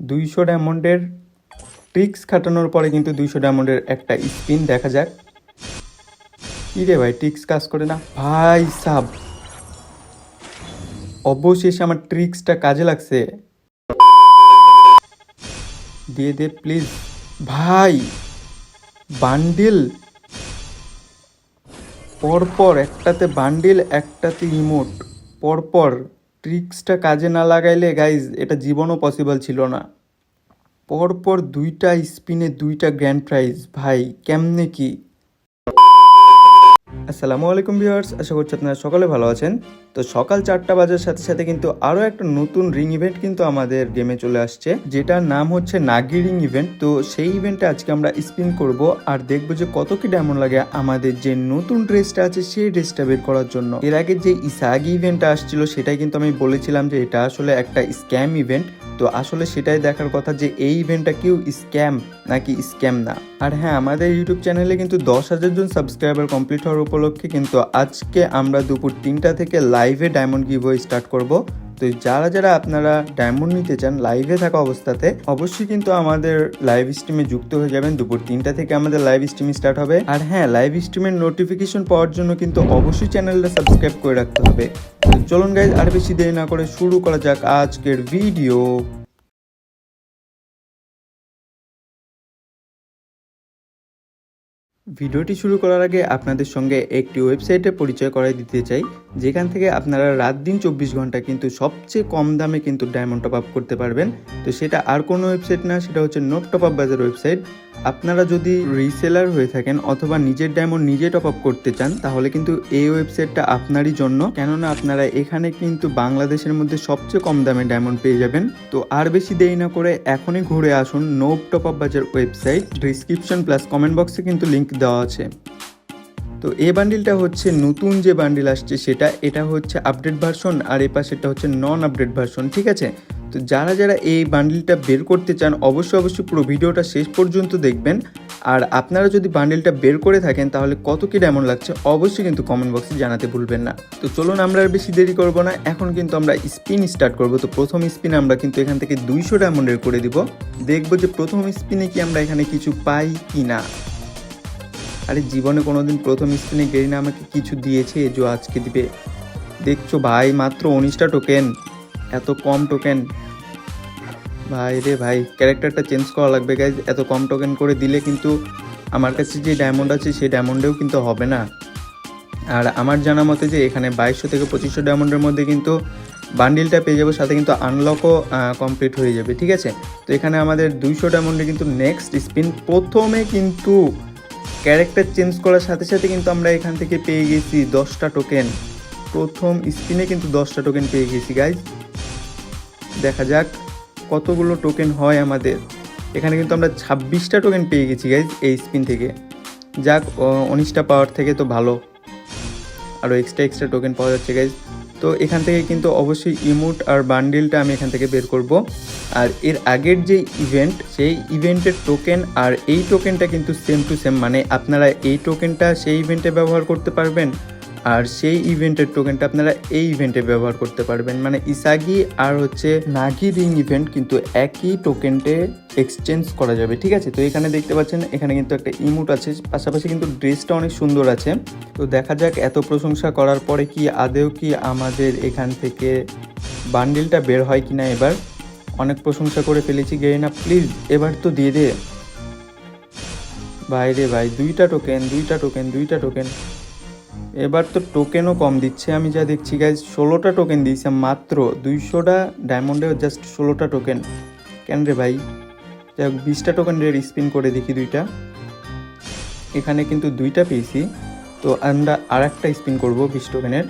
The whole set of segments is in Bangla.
দুইশো ডায়মন্ডের ট্রিক্স খাটানোর পরে কিন্তু দুইশো ডায়মন্ডের একটা স্পিন দেখা যাক। কি রে ভাই ট্রিক্স কাজ করে না? ভাই সাব, অবশেষে আমার ট্রিক্সটা কাজে লাগছে। দিয়ে দে প্লিজ ভাই বান্ডিল পরপর একটাতে বান্ডিল একটাতে ইমোট পরপর ট্রিক্সটা কাজে না লাগাইলে গাইজ এটা জীবনও পসিবল ছিল না। পরপর দুইটা স্পিনে দুইটা গ্র্যান্ড প্রাইজ ভাই, কেমনে কি? আসসালামু আলাইকুম ভিউয়ার্স, আশা করছি আপনারা সকালে ভালো আছেন। তো সকাল চারটা বাজার সাথে সাথে কিন্তু আরও একটা নতুন রিং ইভেন্ট কিন্তু আমাদের গেমে চলে আসছে, যেটার নাম হচ্ছে নাগি রিং ইভেন্ট তো সেই ইভেন্টে আজকে আমরা স্পিন করব আর দেখব যে কত কি ডায়মন্ড লাগে আমাদের যে নতুন ড্রেসটা আছে, সেই ড্রেসটা বের করার জন্য। এর আগে যে ইসাগি ইভেন্টটা আসছিল, সেটাই কিন্তু আমি বলেছিলাম যে এটা আসলে একটা স্ক্যাম ইভেন্ট তো আসলে সেটাই দেখার কথা যে এই ইভেন্টটা কেউ স্ক্যাম নাকি স্ক্যাম না? আর হ্যাঁ আমাদের ইউটিউব চ্যানেলে কিন্তু দশ হাজার জন সাবস্ক্রাইবার কমপ্লিট হওয়ার উপলক্ষে কিন্তু আজকে আমরা দুপুর তিনটা থেকে লাইভে ডায়মন্ড গিভওয়ে স্টার্ট করব। তো যারা যারা আপনারা ডায়মন্ড নিতে চান লাইভে থাকা অবস্থাতে অবশ্যই কিন্তু আমাদের লাইভ স্ট্রিমে যুক্ত হয়ে যাবেন। দুপুর তিনটা থেকে আমাদের লাইভ স্ট্রিম স্টার্ট হবে। আর হ্যাঁ লাইভ স্ট্রিমের নোটিফিকেশন পাওয়ার জন্য কিন্তু অবশ্যই চ্যানেলটা সাবস্ক্রাইব করে রাখতে হবে। চলুন গাইজ আর বেশি দেরি না করে শুরু করা যাক আজকের ভিডিও ভিডিওটি শুরু করার আগে আপনাদের সঙ্গে একটি ওয়েবসাইটে পরিচয় করাই দিতে চাই, যেখান থেকে আপনারা রাত দিন চব্বিশ ঘণ্টা কিন্তু সবচেয়ে কম দামে কিন্তু ডায়মন্ড টপ আপ করতে পারবেন। তো সেটা আর কোনো ওয়েবসাইট না, সেটা হচ্ছে note top up Bazar website আপনারা যদি রিসেলার হয়ে থাকেন অথবা নিজের ডায়মন্ড নিজে টপ আপ করতে চান, তাহলে কিন্তু এই ওয়েবসাইটটা আপনারই জন্য। কেননা আপনারা এখানে কিন্তু বাংলাদেশের মধ্যে সবচেয়ে কম দামে ডায়মন্ড পেয়ে যাবেন। তো আর বেশি দেরি না করে এখনই ঘুরে আসুন নোব top up Bazar website description plus comment বক্সে কিন্তু লিংক দেওয়া আছে। তো এই বান্ডিলটা হচ্ছে নতুন যে বান্ডিল আসছে সেটা, এটা হচ্ছে আপডেট ভার্সন আর এই পাশেরটা হচ্ছে নন আপডেট ভার্সন ঠিক আছে? তো যারা যারা এই বান্ডিলটা বের করতে চান, অবশ্যই অবশ্যই পুরো ভিডিওটা শেষ পর্যন্ত দেখবেন। আর আপনারা যদি বান্ডিলটা বের করে থাকেন, তাহলে কত কি ডায়মন্ড লাগছে অবশ্যই কিন্তু কমেন্ট বক্সে জানাতে ভুলবেন না। তো চলুন আমরা আর বেশি দেরি করব না, এখন কিন্তু আমরা স্পিন স্টার্ট করব। তো প্রথম স্পিন আমরা কিন্তু এখান থেকে দুইশো ডায়মন্ডের করে দিব। দেখব যে প্রথম স্পিনে কি আমরা এখানে কিছু পাই কি না। আরে জীবনে কোনোদিন প্রথম স্পিনে গেরিনা আমাকে কিছু দিয়েছে, যে আজকে দিবে। দেখছ ভাই, মাত্র উনিশটা টোকেন এত কম টোকেন ভাই রে ভাই ক্যারেক্টারটা চেঞ্জ করা লাগবে গাইজ এত কম টোকেন করে দিলে কিন্তু আমার কাছে যে ডায়মন্ড আছে, সেই ডায়মন্ডেও কিন্তু হবে না। আর আমার জানা মতে যে এখানে বাইশশো থেকে পঁচিশশো ডায়মন্ডের মধ্যে কিন্তু বান্ডিলটা পেয়ে যাব, সাথে কিন্তু আনলকও কমপ্লিট হয়ে যাবে, ঠিক আছে? তো এখানে আমাদের দুইশো ডায়মন্ডে কিন্তু নেক্সট স্পিন প্রথমে কিন্তু ক্যারেক্টার চেঞ্জ করার সাথে সাথে কিন্তু আমরা এখান থেকে পেয়ে গেছি দশটা টোকেন প্রথম স্পিনে কিন্তু দশটা টোকেন পেয়ে গেছি গাইজ দেখা যাক কতগুলো টোকেন হয় আমাদের। এখানে কিন্তু আমরা ছাব্বিশটা টোকেন পেয়ে গেছি গাইজ এই স্পিন থেকে। যাক উনিশটা পাওয়ার থেকে তো ভালো। আরও এক্সট্রা এক্সট্রা টোকেন পাওয়া যাচ্ছে গাইজ তো এখান থেকে কিন্তু অবশ্যই ইমোট আর বান্ডিলটা আমি এখান থেকে বের করব। আর এর আগের যে ইভেন্ট সেই ইভেন্টের টোকেন আর এই টোকেনটা কিন্তু সেম টু সেম মানে আপনারা এই টোকেনটা সেই ইভেন্টে ব্যবহার করতে পারবেন। আর সেই ইভেন্টের টোকেনটা আপনারা এই ইভেন্টে ব্যবহার করতে পারবেন। মানে ইসাগি আর হচ্ছে নাগি রিং ইভেন্ট কিন্তু একই টোকেনটে এক্সচেঞ্জ করা যাবে, ঠিক আছে? তো এখানে দেখতে পাচ্ছেন, এখানে কিন্তু একটা ইমুট আছে, পাশাপাশি কিন্তু ড্রেসটা অনেক সুন্দর আছে। তো দেখা যাক এত প্রশংসা করার পরে কি আদেও কি আমাদের এখান থেকে বান্ডিলটা বের হয় কিনা এবার। অনেক প্রশংসা করে ফেলেছি গেরিনা প্লিজ এবার তো দিয়ে দে। ভাই রে ভাই, দুইটা টোকেন দুইটা টোকেন দুইটা টোকেন এবার তো টোকেনও কম দিচ্ছে, আমি যা দেখছি গাইজ ষোলোটা টোকেন দিয়েছে মাত্র, দুইশোটা ডায়মন্ডে জাস্ট ষোলোটা টোকেন কেন রে ভাই? যাই হোক বিশটা টোকেন রেড স্পিন করে দেখি দুইটা। এখানে কিন্তু দুইটা পেয়েছি, তো আমরা আর একটা স্পিন করব বিশ টোকেনের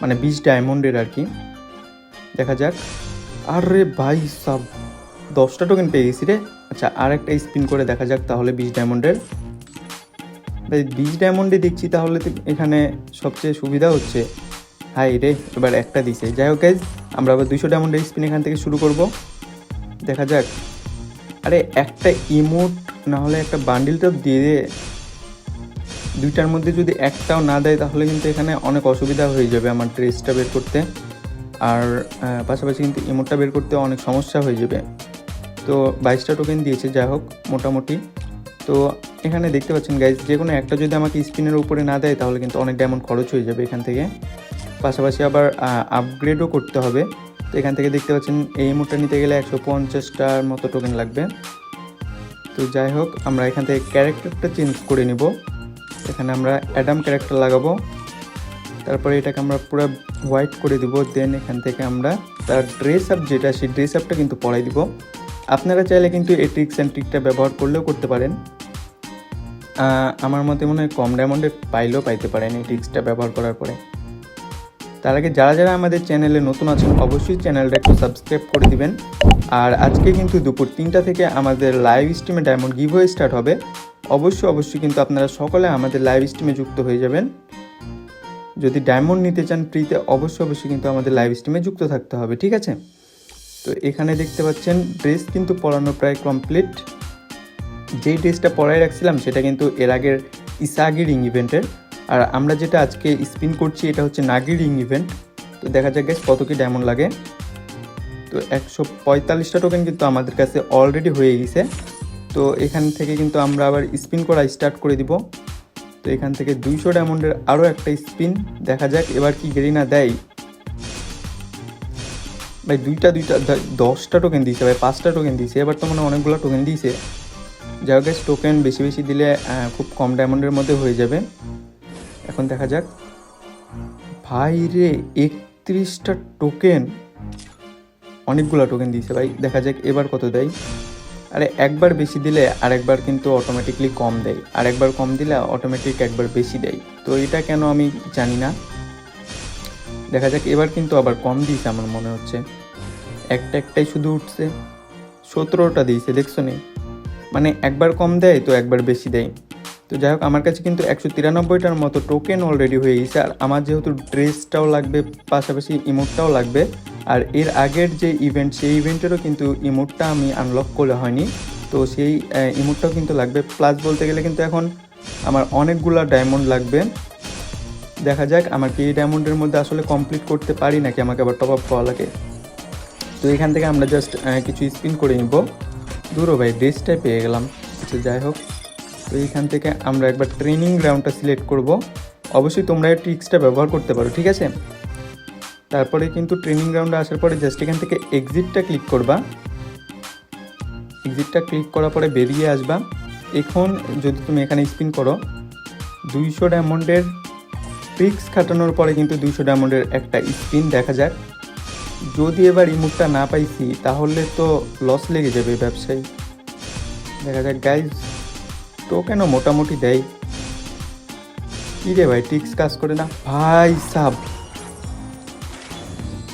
মানে বিশ ডায়মন্ডের আর কি। দেখা যাক। আরে ভাই সব, দশটা টোকেন পেয়ে গেছি রে। আচ্ছা আর একটা স্পিন করে দেখা যাক তাহলে বিশ ডায়মন্ডের ভাই বিশ ডায়মন্ডে দেখছি তাহলে এখানে সবচেয়ে সুবিধা হচ্ছে। হাই রে, এবার একটা দিছে। যাই হোক গাইজ আমরা আবার দুইশো ডায়মন্ডের স্পিন এখান থেকে শুরু করব। দেখা যাক। আরে একটা ইমোট না হলে একটা বান্ডিল বান্ডিলটাও দিয়ে দে। দুইটার মধ্যে যদি একটাও না দেয়, তাহলে কিন্তু এখানে অনেক অসুবিধা হয়ে যাবে আমার ড্রেসটা বের করতে। আর পাশাপাশি কিন্তু ইমোটটা বের করতে অনেক সমস্যা হয়ে যাবে। তো বাইশটা টোকেন দিয়েছে, যাই হোক, মোটামুটি। তো এখানে দেখতে পাচ্ছেন গাইজ যে কোনো একটা যদি আমাকে স্পিনের উপরে না দেয়, তাহলে কিন্তু অনেক ডায়মন্ড খরচ হয়ে যাবে এখান থেকে। পাশাপাশি আবার আপগ্রেডও করতে হবে। তো এখান থেকে দেখতে পাচ্ছেন, এই মুটটা নিতে গেলে একশো পঞ্চাশটার মতো টোকেন লাগবে। তো যাই হোক, আমরা এখান থেকে ক্যারেক্টারটা চেঞ্জ করে নিব। এখানে আমরা অ্যাডাম ক্যারেক্টার লাগাবো। তারপরে এটাকে আমরা পুরো হোয়াইট করে দিব। দেন এখান থেকে আমরা তার ড্রেস আপ যেটা, সেই ড্রেস আপটা কিন্তু পরাই দিব। আপনারা চাইলে কিন্তু এই ট্রিক্স অ্যান্ড ট্রিকটা ব্যবহার করলেও করতে পারেন। আমার মতে মনে হয় কম ডায়মন্ডে পাইলেও পাইতে পারেন এই ট্রিক্সটা ব্যবহার করার পরে। তার আগে যারা যারা আমাদের চ্যানেলে নতুন আছেন, অবশ্যই চ্যানেলটা একটু সাবস্ক্রাইব করে দিবেন। আর আজকে কিন্তু দুপুর তিনটা থেকে আমাদের লাইভ স্ট্রিমে ডায়মন্ড গিভ হয়ে স্টার্ট হবে। অবশ্যই অবশ্যই কিন্তু আপনারা সকলে আমাদের লাইভ স্ট্রিমে যুক্ত হয়ে যাবেন। যদি ডায়মন্ড নিতে চান ফ্রিতে অবশ্যই অবশ্যই কিন্তু আমাদের লাইভ স্ট্রিমে যুক্ত থাকতে হবে, ঠিক আছে? তো এখানে দেখতে পাচ্ছেন ড্রেস কিন্তু পরানো প্রায় কমপ্লিট যেই ড্রেসটা পরাই রাখছিলাম, সেটা কিন্তু এর আগের ইসাগি রিং ইভেন্টের। আর আমরা যেটা আজকে স্পিন করছি, এটা হচ্ছে নাগি রিং ইভেন্ট তো দেখা যাক গ্যাস কত কি ডায়মন্ড লাগে। তো একশো পঁয়তাল্লিশটা টোকেন কিন্তু আমাদের কাছে অলরেডি হয়ে গেছে। তো এখান থেকে কিন্তু আমরা আবার স্পিন করা স্টার্ট করে দিব। তো এখান থেকে দুইশো ডায়মন্ডের আরও একটা স্পিন দেখা যাক এবার কি গেরিনা দেয়। ভাই, দুইটা দুইটা, দশটা টোকেন দিয়েছে, ভাই, পাঁচটা টোকেন দিয়েছে। এবার তো মনে অনেকগুলো টোকেন দিয়েছে। যাই হোক টোকেন বেশি বেশি দিলে খুব কম ডায়মন্ডের মধ্যে হয়ে যাবে। এখন দেখা যাক। ভাই রে, একত্রিশটা টোকেন অনেকগুলো টোকেন দিয়েছে ভাই। দেখা যাক এবার কত দেয়। আরে, একবার বেশি দিলে আরেকবার কিন্তু অটোমেটিকলি কম দেয়। আর একবার কম দিলে অটোমেটিক একবার বেশি দেয়। তো এটা কেন আমি জানি না। দেখা যাক, এবার কিন্তু আবার কম দিয়েছে আমার মনে হচ্ছে। একটা একটাই শুধু উঠছে। সতেরোটা দিয়েছে, দেখছ নি? মানে একবার কম দেয় তো একবার বেশি দেয়। তো যাই হোক আমার কাছে কিন্তু একশো তিরানব্বইটার মতো টোকেন অলরেডি হয়ে গেছে। আর আমার যেহেতু ড্রেসটাও লাগবে, পাশাপাশি ইমোটটাও লাগবে, আর এর আগের যে ইভেন্ট সেই ইভেন্টেরও কিন্তু ইমোটটা আমি আনলক করে হয়নি। তো সেই ইমোটটাও কিন্তু লাগবে। প্লাস বলতে গেলে কিন্তু এখন আমার অনেকগুলো ডায়মন্ড লাগবে। দেখা যাক, আমার কি এই ডায়মন্ডের মধ্যে আসলে কমপ্লিট করতে পারি নাকি আমাকে আবার টপ আপ করা লাগে। তো এখান থেকে আমরা জাস্ট কিছু স্পিন করে নিব। দূরও ভাই ড্রেসটাই পেয়ে গেলাম। আচ্ছা যাই হোক। তো এইখান থেকে আমরা একবার ট্রেনিং গ্রাউন্ডটা সিলেক্ট করব। অবশ্যই তোমরা এই ট্রিক্সটা ব্যবহার করতে পারো, ঠিক আছে? তারপরে কিন্তু ট্রেনিং গ্রাউন্ডে আসার পরে জাস্ট এখান থেকে এক্সিটটা ক্লিক করবা। এক্সিটটা ক্লিক করার পরে বেরিয়ে আসবা। এখন যদি তুমি এখানে স্পিন করো, দুইশো ডায়মন্ডের ট্রিক্স খাটানোর পরে কিন্তু দুইশো ডায়মন্ডের একটা স্পিন দেখা যাক। যদি এবার ইমুটটা না পাইছি, তাহলে তো লস লেগে যাবে ব্যবসায়ী। দেখা যাক গাইজ তো কেন মোটামুটি দেয়? কি রে ভাই ট্রিক্স কাজ করে না? ভাই সাব,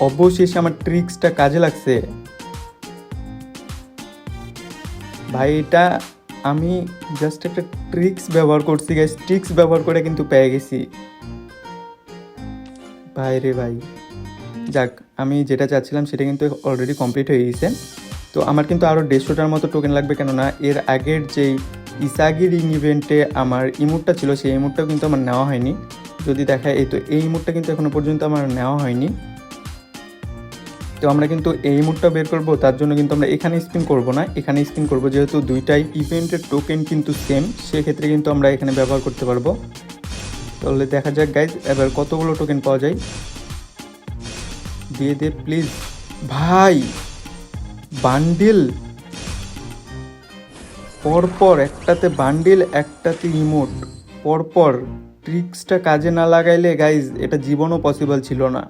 অবশেষে আমার ট্রিক্সটা কাজে লাগছে। ভাই, এটা আমি জাস্ট একটা ট্রিক্স ব্যবহার করছি গাইস ট্রিক্স ব্যবহার করে কিন্তু পেয়ে গেছি। ভাই রে ভাই, যাক আমি যেটা চাচ্ছিলাম সেটা কিন্তু অলরেডি কমপ্লিট হয়ে গেছে। তো আমার কিন্তু আরও দেড়শোটার মতো টোকেন লাগবে কেননা এর আগের যেই ইসাগি রিং ইভেন্টে আমার ইমোটটা ছিল, সেই ইমোটটাও কিন্তু আমার নেওয়া হয়নি। যদি দেখায়, এই তো এই ইমোটটা কিন্তু এখনও পর্যন্ত আমার নেওয়া হয়নি। তো আমরা কিন্তু এই মুডটা বের করব, তার জন্য কিন্তু আমরা এখানে স্পিন করব না। এখানে স্পিন করব যেহেতু দুইটাই ইভেন্টের টোকেন কিন্তু সেম সেক্ষেত্রে কিন্তু আমরা এখানে ব্যবহার করতে পারব। তাহলে দেখা যাক গাইজ এবার কতগুলো টোকেন পাওয়া যায়। দিয়ে দে প্লিজ ভাই বান্ডিল পরপর একটাতে বান্ডিল একটাতে ইমোট পরপর ট্রিক্সটা কাজে না লাগাইলে গাইজ এটা জীবনও পসিবল ছিল না।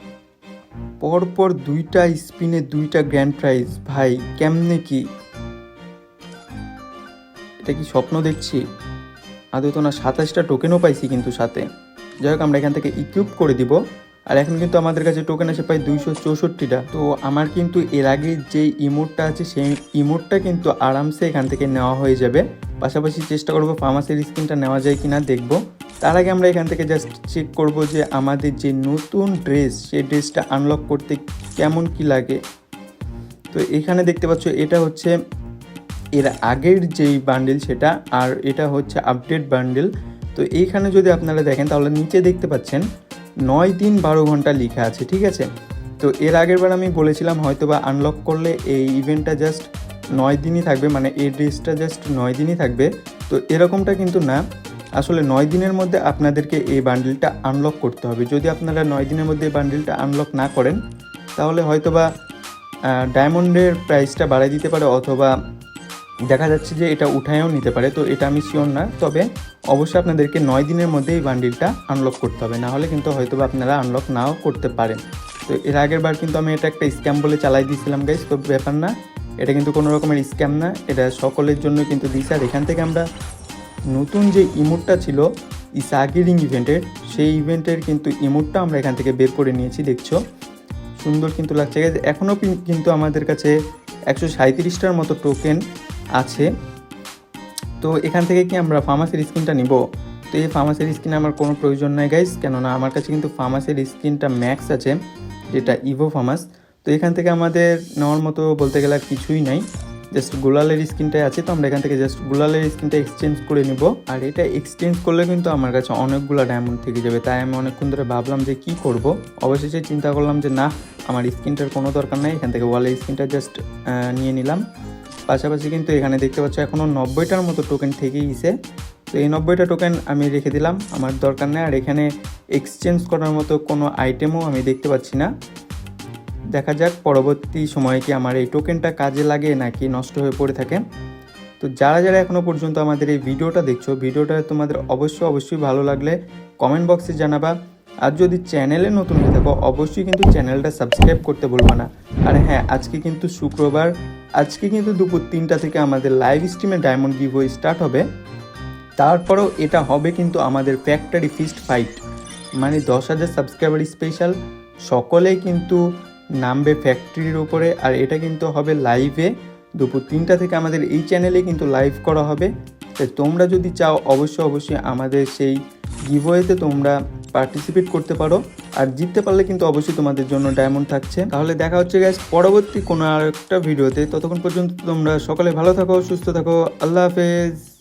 পরপর দুইটা স্পিনে দুইটা গ্র্যান্ড প্রাইজ ভাই, কেমনে কি? এটা কি স্বপ্ন দেখছি? আদৌ তো না সাতাশটা টোকেনও পাইছি কিন্তু সাথে। যাই হোক, আমরা এখান থেকে ইকুইপ করে দিব। আর এখন কিন্তু আমাদের কাছে টোকেন আছে প্রায় দুইশো চৌষট্টিটা। তো আমার কিন্তু এর আগে যে ইমোটটা আছে, সেই ইমোটটা কিন্তু আরামসে এখান থেকে নেওয়া হয়ে যাবে। পাশাপাশি চেষ্টা করব ফার্মাসির স্কিনটা নেওয়া যায় কিনা দেখব। তার আগে আমরা এখান থেকে জাস্ট চেক করব যে আমাদের যে নতুন ড্রেস সেই ড্রেসটা আনলক করতে কেমন কি লাগে। তো এখানে দেখতে পাচ্ছ, এটা হচ্ছে এর আগের যেই বান্ডেল সেটা, আর এটা হচ্ছে আপডেট বান্ডেল তো এইখানে যদি আপনারা দেখেন, তাহলে নিচে দেখতে পাচ্ছেন নয় দিন বারো ঘণ্টা লেখা আছে, ঠিক আছে? তো এর আগের বার আমি বলেছিলাম হয়তো বা আনলক করলে এই ইভেন্টটা জাস্ট নয় দিনই থাকবে মানে এই ড্রেসটা জাস্ট নয় দিনই থাকবে। তো এরকমটা কিন্তু না। আসলে নয় দিনের মধ্যে আপনাদেরকে এই বান্ডিলটা আনলক করতে হবে। যদি আপনারা নয় দিনের মধ্যে এই বান্ডিলটা আনলক না করেন, তাহলে হয়তোবা ডায়মন্ডের প্রাইসটা বাড়াই দিতে পারে, অথবা দেখা যাচ্ছে যে এটা উঠায়ও নিতে পারে, তো এটা আমি শিওর না। তবে অবশ্যই আপনাদেরকে নয় দিনের মধ্যে এই বান্ডিলটা আনলক করতে হবে। না হলে কিন্তু হয়তো আপনারা আনলক নাও করতে পারেন। তো এর আগের বার কিন্তু আমি এটা একটা স্ক্যাম বলে চালাই দিয়েছিলাম গাইস তো ব্যাপার না। এটা কিন্তু কোনো রকমের স্ক্যাম না। এটা সকলের জন্য কিন্তু দিছে আর এখান থেকে আমরা নতুন যে ইমোটটা ছিল ইসাগিরিং ইভেন্টের সেই ইভেন্টের কিন্তু ইমোটটা আমরা এখান থেকে বের করে নিয়েছি, দেখছ? সুন্দর কিন্তু লাগছে। এখনও কিন্তু আমাদের কাছে একশো সাঁত্রিশটার মতো টোকেন আছে। তো এখান থেকে কি আমরা ফার্মাসির স্কিনটা নিব? তো এই ফার্মাসির স্কিন আমার কোনো প্রয়োজন নাই গাইস কেননা আমার কাছে কিন্তু ফার্মাসির স্কিনটা ম্যাক্স আছে, যেটা ইভো ফার্মাস তো এখান থেকে আমাদের নেওয়ার মতো বলতে গেলে কিছুই নাই জাস্ট গুলালের স্কিনটাই আছে, তো আমরা এখান থেকে জাস্ট গুলালের স্কিনটা এক্সচেঞ্জ করে নিব। আর এটা এক্সচেঞ্জ করলে কিন্তু আমার কাছে অনেকগুলো ডায়মন্ড থেকে যাবে, তাই আমি অনেকক্ষণ ধরে ভাবলাম যে কি করব? অবশেষে চিন্তা করলাম যে না, আমার স্কিনটার কোনো দরকার নাই, এখান থেকে ওয়ালের স্কিনটা জাস্ট নিয়ে নিলাম। পাশাপাশি কিন্তু এখানে দেখতে পাচ্ছ এখনও নব্বইটার মতো টোকেন থেকেই গেছে। তো এই নব্বইটা টোকেন আমি রেখে দিলাম, আমার দরকার নেই। আর এখানে এক্সচেঞ্জ করার মতো কোনো আইটেমও আমি দেখতে পাচ্ছি না। দেখা যাক পরবর্তী সময়ে কি আমার এই টোকেনটা কাজে লাগে নাকি নষ্ট হয়ে পড়ে থাকে। তো যারা যারা এখনও পর্যন্ত আমাদের এই ভিডিওটা দেখছ, ভিডিওটা তোমাদের অবশ্যই অবশ্যই ভালো লাগলে কমেন্ট বক্সে জানাবা। আর যদি চ্যানেলে নতুন হয়ে থাকো, অবশ্যই কিন্তু চ্যানেলটা সাবস্ক্রাইব করতে বলব না। আর হ্যাঁ আজকে কিন্তু শুক্রবার। আজকে কিন্তু দুপুর তিনটা থেকে আমাদের লাইভ স্ট্রিমে ডায়মন্ড গিভো স্টার্ট হবে। তারপরেও এটা হবে কিন্তু আমাদের ফ্যাক্টরি ফিস্ট ফাইট মানে দশ হাজার সাবস্ক্রাইবার স্পেশাল সকলেই কিন্তু নামবে ফ্যাক্টরির ওপরে আর এটা কিন্তু হবে লাইভে দুপুর তিনটা থেকে আমাদের এই চ্যানেলে কিন্তু লাইভ করা হবে। তোমরা যদি চাও, অবশ্যই অবশ্যই আমাদের সেই গিভওয়েতে তোমরা পার্টিসিপেট করতে পারো। আর জিততে পারলে কিন্তু অবশ্যই তোমাদের জন্য ডায়মন্ড থাকছে। তাহলে দেখা হচ্ছে গ্যাস পরবর্তী কোনো আর একটা ভিডিওতে ততক্ষণ পর্যন্ত তোমরা সকালে ভালো থাকো, সুস্থ থাকো। আল্লাহ হাফেজ।